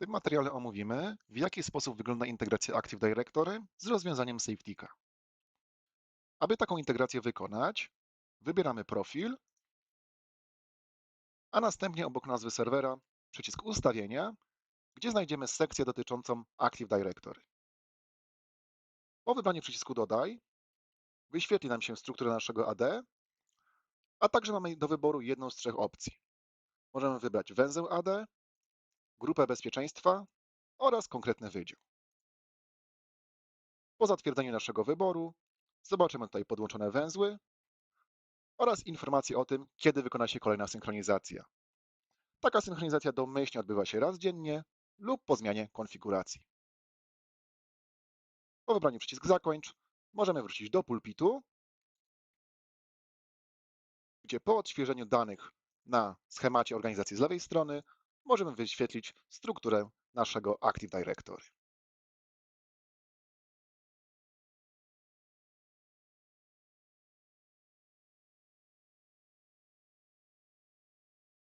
tym materiale omówimy, w jaki sposób wygląda integracja Active Directory z rozwiązaniem SafeTick'a. Aby taką integrację wykonać, wybieramy profil, a następnie obok nazwy serwera przycisk Ustawienia, gdzie znajdziemy sekcję dotyczącą Active Directory. Po wybraniu przycisku Dodaj wyświetli nam się struktura naszego AD, a także mamy do wyboru jedną z trzech opcji. Możemy wybrać węzeł AD, grupę bezpieczeństwa oraz konkretny wydział. Po zatwierdzeniu naszego wyboru zobaczymy tutaj podłączone węzły oraz informacje o tym, kiedy wykona się kolejna synchronizacja. Taka synchronizacja domyślnie odbywa się raz dziennie lub po zmianie konfiguracji. Po wybraniu przycisku Zakończ możemy wrócić do pulpitu, gdzie po odświeżeniu danych na schemacie organizacji z lewej strony możemy wyświetlić strukturę naszego Active Directory.